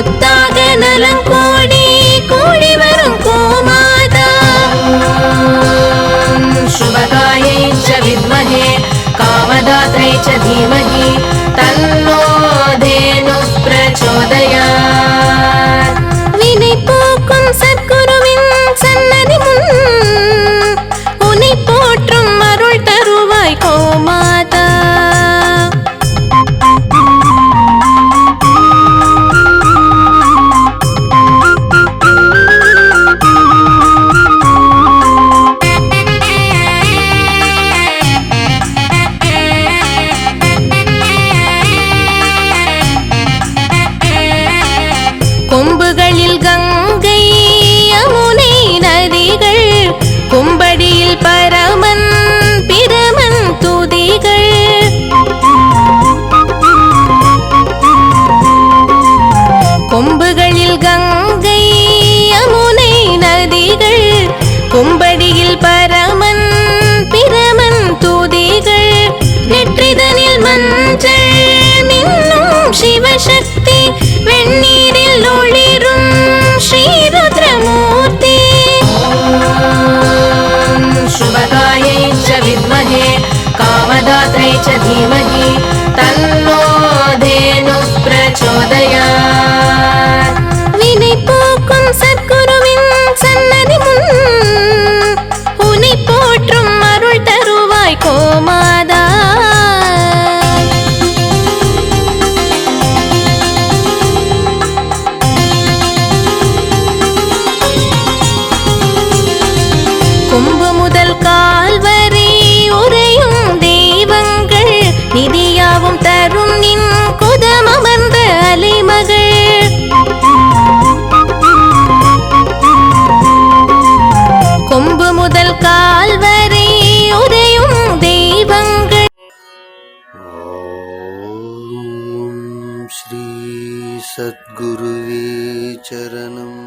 முத்தாக நலம் கோடி கூடி வரும் கோமாதா. சுபகாயை ச வித்மகே காமதாத்ரை ச தீமகே. இரவுகளில் கங்கை च धीमहि तन्नो धेनुः प्रचोदयात्। வினை போக்கும் சத்குருவின் சன்னதி முன் உனை போற்றும் அருள் தருவாய் கோமாதா. கொம்பு முதல் கால் வரை ஒரு முதல் கால் வரை உரையும் தெய்வங்கள். ஸ்ரீ சத்குருவே சரணம்